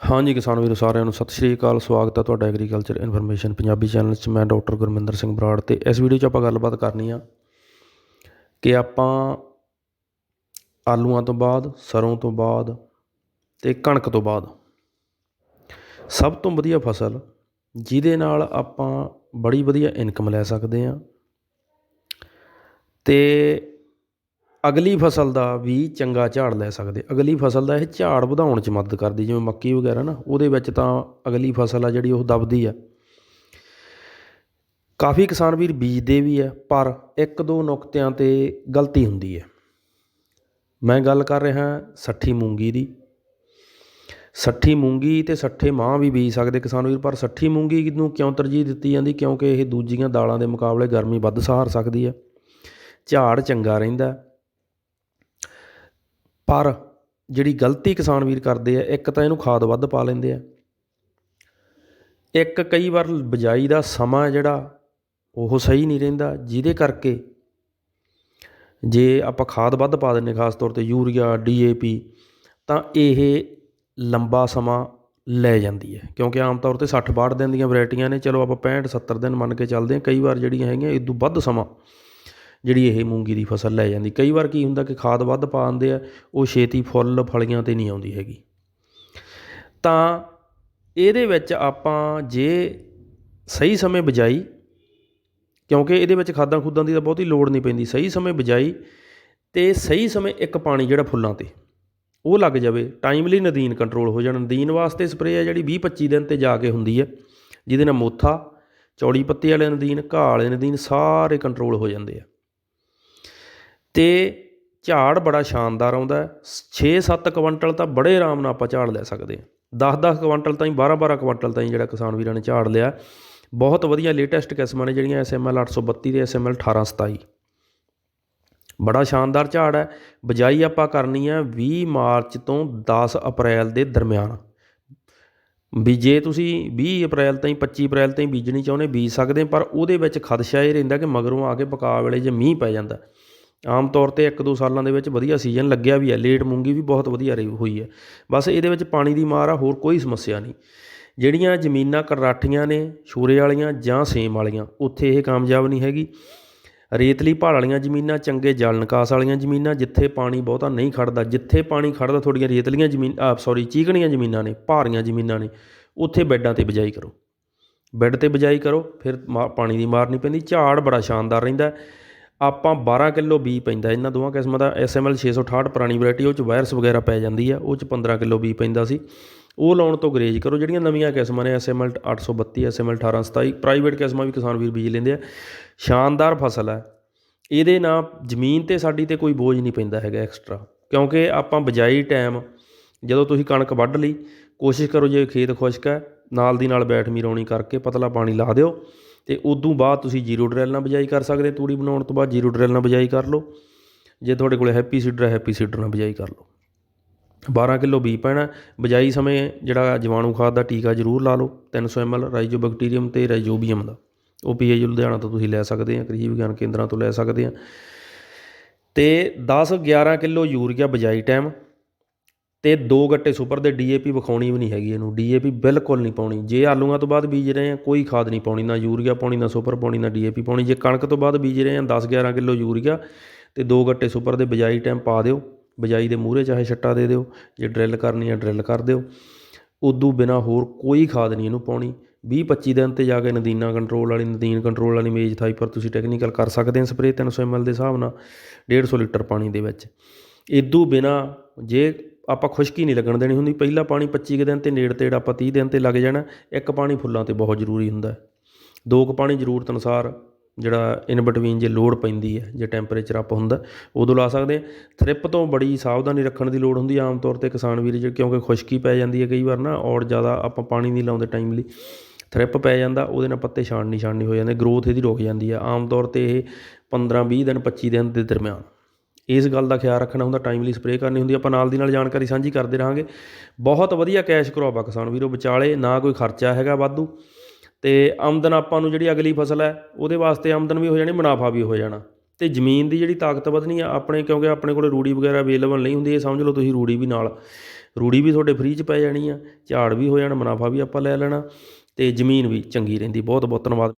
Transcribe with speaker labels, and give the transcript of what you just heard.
Speaker 1: ਹਾਂਜੀ ਕਿਸਾਨ ਵੀਰੋ, ਸਾਰਿਆਂ ਨੂੰ ਸਤਿ ਸ਼੍ਰੀ ਅਕਾਲ, ਸਵਾਗਤ ਹੈ ਤੁਹਾਡਾ ਐਗਰੀਕਲਚਰ ਇਨਫੋਰਮੇਸ਼ਨ ਪੰਜਾਬੀ ਚੈਨਲ 'ਚ। ਮੈਂ ਡਾਕਟਰ ਗੁਰਮਿੰਦਰ ਸਿੰਘ ਬਰਾੜ ਤੇ ਇਸ ਵੀਡੀਓ 'ਚ ਆਪਾਂ ਗੱਲਬਾਤ ਕਰਨੀ ਆ ਕਿ ਆਪਾਂ ਆਲੂਆਂ ਤੋਂ ਬਾਅਦ ਸਰੋਂ ਤੋਂ ਬਾਅਦ ਤੇ ਕਣਕ ਤੋਂ ਬਾਅਦ ਸਭ ਤੋਂ ਵਧੀਆ ਫਸਲ ਜਿਹਦੇ ਨਾਲ ਆਪਾਂ ਬੜੀ ਵਧੀਆ ਇਨਕਮ ਲੈ ਸਕਦੇ ਆ। ਤੇ ਅਗਲੀ ਫਸਲ ਦਾ ਵੀ ਚੰਗਾ ਝਾੜ ਲੈ ਸਕਦੇ। ਅਗਲੀ ਫਸਲ ਦਾ ਇਹ ਝਾੜ ਵਧਾਉਣ 'ਚ ਮਦਦ ਕਰਦੀ, ਜਿਵੇਂ ਮੱਕੀ ਵਗੈਰਾ ਨਾ, ਉਹਦੇ ਵਿੱਚ ਤਾਂ ਅਗਲੀ ਫਸਲ ਆ ਜਿਹੜੀ ਉਹ ਦਬਦੀ ਆ। ਕਾਫੀ ਕਿਸਾਨ ਵੀਰ ਬੀਜਦੇ ਵੀ ਆ, ਪਰ ਇੱਕ ਦੋ ਨੁਕਤਿਆਂ ਤੇ ਗਲਤੀ ਹੁੰਦੀ ਹੈ ਮੈਂ ਗੱਲ ਕਰ ਰਿਹਾ ਸੱਠੀ ਮੂੰਗੀ ਦੀ। ਸੱਠੀ ਮੂੰਗੀ ਤੇ ਸੱਠੇ ਮਾਂ ਵੀ ਬੀਜ ਸਕਦੇ ਕਿਸਾਨ ਵੀਰ, ਪਰ ਸੱਠੀ ਮੂੰਗੀ ਨੂੰ ਕਿਉਂ ਤਰਜੀਹ ਦਿੱਤੀ ਜਾਂਦੀ? ਕਿਉਂਕਿ ਇਹ ਦੂਜੀਆਂ ਦਾਲਾਂ ਦੇ ਮੁਕਾਬਲੇ ਗਰਮੀ ਵੱਧ ਸਹਾਰ ਸਕਦੀ ਹੈ ਝਾੜ ਚੰਗਾ ਰਹਿੰਦਾ। ਪਰ ਜਿਹੜੀ ਗਲਤੀ ਕਿਸਾਨ ਵੀਰ ਕਰਦੇ ਆ, ਇੱਕ ਤਾਂ ਇਹਨੂੰ ਖਾਦ ਵੱਧ ਪਾ ਲੈਂਦੇ ਆ। ਇੱਕ ਕਈ ਵਾਰ ਬਿਜਾਈ ਦਾ ਸਮਾਂ ਜਿਹੜਾ, ਉਹ ਸਹੀ ਨਹੀਂ ਰਹਿੰਦਾ, ਜਿਹਦੇ ਕਰਕੇ ਜੇ ਆਪਾਂ ਖਾਦ ਵੱਧ ਪਾ ਦਿੰਨੇ ਖਾਸ ਤੌਰ ਤੇ ਯੂਰੀਆ ਡੀਏਪੀ ਤਾਂ ਇਹ ਲੰਬਾ ਸਮਾਂ ਲੈ ਜਾਂਦੀ ਹੈ। ਕਿਉਂਕਿ ਆਮ ਤੌਰ ਤੇ 60 62 ਦਿਨ ਦੀਆਂ ਵੈਰਾਈਟੀਆਂ ਨੇ, ਚਲੋ ਆਪਾਂ 65 70 ਦਿਨ ਮੰਨ ਕੇ ਚੱਲਦੇ ਹਾਂ, ਕਈ ਵਾਰ ਜਿਹੜੀਆਂ ਹੈਗੀਆਂ ਇਦੋਂ ਵੱਧ ਸਮਾਂ ਜਿਹੜੀ ਇਹ ਮੂੰਗੀ ਦੀ ਫਸਲ ਲੈ ਜਾਂਦੀ। ਕਈ ਵਾਰ ਕੀ ਹੁੰਦਾ ਕਿ ਖਾਦ ਵੱਧ ਪਾ ਦਿੰਦੇ ਆ, ਉਹ ਛੇਤੀ ਫੁੱਲ ਫਲੀਆਂ ਤੇ ਨਹੀਂ ਆਉਂਦੀ ਹੈਗੀ। ਤਾਂ ਇਹਦੇ ਵਿੱਚ ਆਪਾਂ ਜੇ ਸਹੀ ਸਮੇਂ ਬਜਾਈ, ਕਿਉਂਕਿ ਇਹਦੇ ਵਿੱਚ ਖਾਦਾਂ ਖੁੱਦਾਂ ਦੀ ਤਾਂ ਬਹੁਤੀ ਲੋੜ ਨਹੀਂ ਪੈਂਦੀ, ਸਹੀ ਸਮੇਂ ਬਜਾਈ ਤੇ ਸਹੀ ਸਮੇਂ ਇੱਕ ਪਾਣੀ ਜਿਹੜਾ ਫੁੱਲਾਂ ਤੇ, ਉਹ ਲੱਗ ਜਾਵੇ। ਟਾਈਮਲੀ ਨਦੀਨ ਕੰਟਰੋਲ ਹੋ ਜਾਣ। ਨਦੀਨ ਵਾਸਤੇ ਸਪਰੇਅ ਹੈ ਜਿਹੜੀ 20 25 ਦਿਨ ਤੇ ਜਾ ਕੇ ਹੁੰਦੀ ਹੈ ਜਿਹਦੇ ਨਾਲ ਮੋਥਾ, ਚੌੜੀ ਪੱਤੇ ਵਾਲੇ ਨਦੀਨ, ਘਾਹ ਵਾਲੇ ਨਦੀਨ ਸਾਰੇ ਕੰਟਰੋਲ ਹੋ ਜਾਂਦੇ ਆ। ਤੇ ਝਾੜ ਬੜਾ ਸ਼ਾਨਦਾਰ ਆਉਂਦਾ 6-7 ਕੁਇੰਟਲ ਤਾਂ ਬੜੇ ਆਰਾਮ ਨਾਲ ਆਪਾਂ ਝਾੜ ਲੈ ਸਕਦੇ ਹਾਂ। 10-10 ਕੁਇੰਟਲ ਤਾਈਂ 12-12 ਕੁਇੰਟਲ ਤਾਈਂ ਜਿਹੜਾ ਕਿਸਾਨ ਵੀਰਾਂ ਨੇ ਝਾੜ ਲਿਆ। ਬਹੁਤ ਵਧੀਆ ਲੇਟੈਸਟ ਕਿਸਮਾਂ ਨੇ ਜਿਹੜੀਆਂ ਐਸਐਮਐਲ 832 ਤੇ ਐਸਐਮਐਲ 1827 ਬੜਾ ਸ਼ਾਨਦਾਰ ਝਾੜ ਹੈ। ਬਜਾਈ ਆਪਾਂ ਕਰਨੀ ਹੈ 20 ਮਾਰਚ ਤੋਂ 10 ਅਪ੍ਰੈਲ ਦੇ ਦਰਮਿਆਨ। ਵੀ ਜੇ ਤੁਸੀਂ 20 ਅਪ੍ਰੈਲ ਤਾਈਂ 25 ਅਪ੍ਰੈਲ ਤਾਈਂ ਬੀਜਣੀ ਚਾਹੁੰਦੇ, ਬੀਜ ਸਕਦੇ ਪਰ ਉਹਦੇ ਵਿੱਚ ਖਦਸ਼ਾ ਇਹ ਰਹਿੰਦਾ ਕਿ ਮਗਰੋਂ ਆ ਕੇ ਪਕਾ ਵੇਲੇ ਜੇ ਮੀਂਹ ਪੈ ਜਾਂਦਾ। ਆਮ ਤੌਰ ਤੇ ਇੱਕ ਦੋ ਸਾਲਾਂ ਦੇ ਵਿੱਚ ਵਧੀਆ ਸੀਜ਼ਨ ਲੱਗਿਆ ਵੀ ਹੈ ਲੇਟ ਮੂੰਗੀ ਵੀ ਬਹੁਤ ਵਧੀਆ ਰਹੀ, ਹੋਈ ਹੈ। ਬਸ ਇਹਦੇ ਵਿੱਚ ਪਾਣੀ ਦੀ ਮਾਰ ਆ, ਹੋਰ ਕੋਈ ਸਮੱਸਿਆ ਨਹੀਂ। ਜਿਹੜੀਆਂ ਜ਼ਮੀਨਾਂ ਕਰਾਠੀਆਂ ਨੇ, ਛੂਰੇ ਵਾਲੀਆਂ ਜਾਂ ਸੇਮ ਵਾਲੀਆਂ, ਉੱਥੇ ਇਹ ਕਾਮਯਾਬ ਨਹੀਂ ਹੈਗੀ। ਰੇਤਲੀ ਭਾਲ ਵਾਲੀਆਂ ਜ਼ਮੀਨਾਂ, ਚੰਗੇ ਜਲ ਨਿਕਾਸ ਵਾਲੀਆਂ ਜ਼ਮੀਨਾਂ, ਜਿੱਥੇ ਪਾਣੀ ਬਹੁਤਾ ਨਹੀਂ ਖੜਦਾ, ਜਿੱਥੇ ਪਾਣੀ ਖੜਦਾ ਥੋੜੀਆਂ ਰੇਤਲੀਆਂ ਜ਼ਮੀਨ ਆ ਸੌਰੀ ਚੀਕਣੀਆਂ ਜ਼ਮੀਨਾਂ ਨੇ, ਭਾਰੀਆਂ ਜ਼ਮੀਨਾਂ ਨੇ, ਉੱਥੇ ਬੈੱਡਾਂ ਤੇ ਬਿਜਾਈ ਕਰੋ। ਬੈੱਡ ਤੇ ਬਿਜਾਈ ਕਰੋ, ਫਿਰ ਮਾ- ਪਾਣੀ ਦੀ ਮਾਰ ਨਹੀਂ ਪੈਂਦੀ, ਝਾੜ ਬੜਾ ਸ਼ਾਨਦਾਰ ਰਹਿੰਦਾ ਆਪਾਂ 12 ਕਿਲੋ ਬੀ ਪੈਂਦਾ ਇਹਨਾਂ ਦੋਵਾਂ ਕਿਸਮਾਂ ਦਾ ਐਸਐਮਐਲ 668 ਪੁਰਾਣੀ ਵੈਰਾਈਟੀ, ਉਹ ਚ ਵਾਇਰਸ ਵਗੈਰਾ ਪੈ ਜਾਂਦੀ ਆ। ਉਹ ਚ 15 ਕਿਲੋ ਬੀ ਪੈਂਦਾ ਸੀ। ਉਹ ਲਾਉਣ ਤੋਂ ਗਰੇਜ ਕਰੋ, ਜਿਹੜੀਆਂ ਨਵੀਆਂ ਕਿਸਮਾਂ ਨੇ ਐਸਐਮਐਲ 832 ਐਸਐਮਐਲ 1827 ਪ੍ਰਾਈਵੇਟ ਕਿਸਮਾਂ ਵੀ ਕਿਸਾਨ ਵੀਰ ਬੀਜ ਲੈਂਦੇ ਆ। ਸ਼ਾਨਦਾਰ ਫਸਲ ਹੈ ਇਹਦੇ ਨਾਲ ਜ਼ਮੀਨ ਤੇ ਸਾਡੀ ਤੇ ਕੋਈ ਬੋਝ ਨਹੀਂ ਪੈਂਦਾ ਹੈਗਾ ਐਕਸਟਰਾ ਕਿਉਂਕਿ ਆਪਾਂ ਬਜਾਈ ਟਾਈਮ ਜਦੋਂ ਤੁਸੀਂ ਕਣਕ ਵੱਢ ਲਈ, ਕੋਸ਼ਿਸ਼ ਕਰੋ ਜੇ ਖੇਤ ਖੁਸ਼ਕ ਹੈ, ਨਾਲ ਦੀ ਨਾਲ ਬੈਠ ਮੀਰੌਣੀ ਕਰਕੇ ਪਤਲਾ ਪਾਣੀ ਲਾ ਦਿਓ। ਤੇ ਉਦੋਂ ਬਾਅਦ ਤੁਸੀਂ ਜ਼ੀਰੋ ਡਰੈਲ ਨਾਲ ਬਿਜਾਈ ਕਰ ਸਕਦੇ, ਤੂੜੀ ਬਣਾਉਣ ਤੋਂ ਬਾਅਦ ਜ਼ੀਰੋ ਡਰੈਲ ਨਾਲ ਬਿਜਾਈ ਕਰ ਲਓ। ਜੇ ਤੁਹਾਡੇ ਕੋਲ ਹੈਪੀ ਸੀਡਰ ਹੈ, ਹੈਪੀ ਸੀਡਰ ਨਾਲ ਬਿਜਾਈ ਕਰ ਲਓ। 12 ਕਿਲੋ ਬੀ ਪੈਣਾ, ਬਿਜਾਈ ਸਮੇਂ ਜਿਹੜਾ ਜੀਵਾਣੂ ਖਾਦ ਦਾ ਟੀਕਾ ਜ਼ਰੂਰ ਲਾ ਲਓ 300 ml ਰਾਈਜ਼ੋਬੈਕਟੀਰੀਅਮ ਤੇ ਰਾਈਜ਼ੋਬੀਅਮ ਦਾ। ਉਹ ਪੀਏਯੂ ਲੁਧਿਆਣਾ ਤੋਂ ਤੁਸੀਂ ਲੈ ਸਕਦੇ ਆ, ਕ੍ਰਿਸ਼ੀ ਵਿਗਿਆਨ ਕੇਂਦਰਾਂ ਤੋਂ ਲੈ ਸਕਦੇ ਆ। ਤੇ 10 11 ਕਿਲੋ ਯੂਰੀਆ ਬਿਜਾਈ ਟਾਈਮ ਅਤੇ ਦੋ ਗੱਟੇ ਸੁਪਰ ਦੇ ਡੀ ਏ ਪੀ ਵਿਖਾਉਣੀ ਵੀ ਨਹੀਂ ਹੈਗੀ ਇਹਨੂੰ। ਡੀ ਏ ਪੀ ਬਿਲਕੁਲ ਨਹੀਂ ਪਾਉਣੀ। ਜੇ ਆਲੂਆਂ ਤੋਂ ਬਾਅਦ ਬੀਜ ਰਹੇ ਹਾਂ ਕੋਈ ਖਾਦ ਨਹੀਂ ਪਾਉਣੀ। ਨਾ ਯੂਰੀਆ ਪਾਉਣੀ, ਨਾ ਸੁਪਰ ਪਾਉਣੀ, ਨਾ ਡੀ ਏ ਪੀ ਪਾਉਣੀ। ਜੇ ਕਣਕ ਤੋਂ ਬਾਅਦ ਬੀਜ ਰਹੇ ਹਾਂ 10 11 ਕਿਲੋ ਯੂਰੀਆ ਅਤੇ ਦੋ ਗੱਟੇ ਸੁਪਰ ਦੇ ਬਜਾਈ ਟਾਈਮ ਪਾ ਦਿਓ। ਬਜਾਈ ਦੇ ਮੂਹਰੇ ਚਾਹੇ ਛੱਟਾ ਦੇ ਦਿਓ। ਜੇ ਡਰਿੱਲ ਕਰਨੀ ਹੈ ਡਰਿੱਲ ਕਰ ਦਿਓ। ਉਦੋਂ ਬਿਨਾ ਹੋਰ ਕੋਈ ਖਾਦ ਨਹੀਂ ਇਹਨੂੰ ਪਾਉਣੀ। 20 25 ਦਿਨ ਤੇ ਜਾ ਕੇ ਨਦੀਨਾ ਕੰਟਰੋਲ ਵਾਲੀ, ਨਦੀਨ ਕੰਟਰੋਲ ਵਾਲੀ ਮੇਜ ਥਾਈ ਪਰ ਤੁਸੀਂ ਟੈਕਨੀਕਲ ਕਰ ਸਕਦੇ ਆ ਸਪਰੇਅ 300 ml ਦੇ ਹਿਸਾਬ ਨਾਲ। 150 ਲੀਟਰ ਪਾਣੀ ਦੇ ਵਿੱਚ। ਇਦੋਂ ਬਿਨਾ ਜੇ ਆਪਾਂ ਖੁਸ਼ਕੀ ਨਹੀਂ ਲੱਗਣ ਦੇਣੀ ਹੁੰਦੀ। ਪਹਿਲਾ ਪਾਣੀ 25 ਕੁ ਦਿਨ ਤੇ ਨੇੜ ਤੇੜ ਆਪਾਂ 30 ਦਿਨ ਤੇ ਲੱਗ ਜਾਣਾ। ਇੱਕ ਪਾਣੀ ਫੁੱਲਾਂ ਤੇ ਬਹੁਤ ਜ਼ਰੂਰੀ ਹੁੰਦਾ। ਦੋ ਕੁ ਪਾਣੀ ਜ਼ਰੂਰਤ ਅਨੁਸਾਰ ਜਿਹੜਾ ਇਨ ਬਿਟਵੀਨ ਜੇ ਲੋੜ ਪੈਂਦੀ ਹੈ, ਜੇ ਟੈਂਪਰੇਚਰ ਅਪ ਹੁੰਦਾ, ਉਦੋਂ ਲਾ ਸਕਦੇ ਆ ਥ੍ਰਿਪ ਤੋਂ ਬੜੀ ਸਾਵਧਾਨੀ ਰੱਖਣ ਦੀ ਲੋੜ ਹੁੰਦੀ ਹੈ ਆਮ ਤੌਰ ਤੇ ਕਿਸਾਨ ਵੀਰ ਜਿਹੜੇ ਕਿਉਂਕਿ ਖੁਸ਼ਕੀ ਪੈ ਜਾਂਦੀ ਹੈ ਕਈ ਵਾਰ ਨਾ, ਔਰ ਜ਼ਿਆਦਾ ਆਪਾਂ ਪਾਣੀ ਨਹੀਂ ਲਾਉਂਦੇ ਟਾਈਮਲੀ ਥ੍ਰਿਪ ਪੈ ਜਾਂਦਾ, ਉਹਦੇ ਨਾਲ ਪੱਤੇ ਛਾਣਨੀ ਛਾਣਨੀ ਹੋ ਜਾਂਦੇ ਗਰੋਥ ਇਹਦੀ ਰੁਕ ਜਾਂਦੀ ਹੈ। ਆਮ ਤੌਰ ਤੇ ਇਹ 15 20 ਦਿਨ 25 ਦਿਨ ਦੇ ਦਰਮਿਆਨ। ਇਸ ਗੱਲ ਦਾ ਖਿਆਲ ਰੱਖਣਾ ਹੁੰਦਾ ਟਾਈਮਲੀ ਸਪਰੇਅ ਕਰਨੀ ਹੁੰਦੀ ਆਪਾਂ ਨਾਲ ਦੀ ਨਾਲ ਜਾਣਕਾਰੀ ਸਾਂਝੀ ਕਰਦੇ ਰਹਾਂਗੇ। ਬਹੁਤ ਵਧੀਆ ਕੈਸ਼ ਕਰੋਪ ਆ ਕਿਸਾਨ ਵੀਰੋ, ਵਿਚਾਲੇ ਨਾ ਕੋਈ ਖਰਚਾ ਹੈਗਾ ਵਾਧੂ, ਤੇ ਆਮਦਨ ਆਪਾਂ ਨੂੰ ਜਿਹੜੀ ਅਗਲੀ ਫਸਲ ਹੈ, ਉਹਦੇ ਵਾਸਤੇ ਆਮਦਨ ਵੀ ਹੋ ਜਾਣੀ, ਮੁਨਾਫਾ ਵੀ ਹੋ ਜਾਣਾ। ਤੇ ਜ਼ਮੀਨ ਦੀ ਜਿਹੜੀ ਤਾਕਤ ਵਧਣੀ ਆ, ਆਪਣੇ ਕਿਉਂਕਿ ਆਪਣੇ ਕੋਲੇ ਰੂੜੀ ਵਗੈਰਾ ਅਵੇਲੇਬਲ ਨਹੀਂ ਹੁੰਦੀ, ਇਹ ਸਮਝ ਲਓ ਤੁਸੀਂ ਰੂੜੀ ਵੀ ਨਾਲ। ਰੂੜੀ ਵੀ ਤੁਹਾਡੇ ਫ੍ਰੀ 'ਚ ਪੈ ਜਾਣੀ ਆ, ਝਾੜ ਵੀ ਹੋ ਜਾਣਾ, ਮੁਨਾਫਾ ਵੀ ਆਪਾਂ ਲੈ ਲੈਣਾ ਅਤੇ ਜ਼ਮੀਨ ਵੀ ਚੰਗੀ ਰਹਿੰਦੀ। ਬਹੁਤ ਬਹੁਤ ਧੰਨਵਾਦ।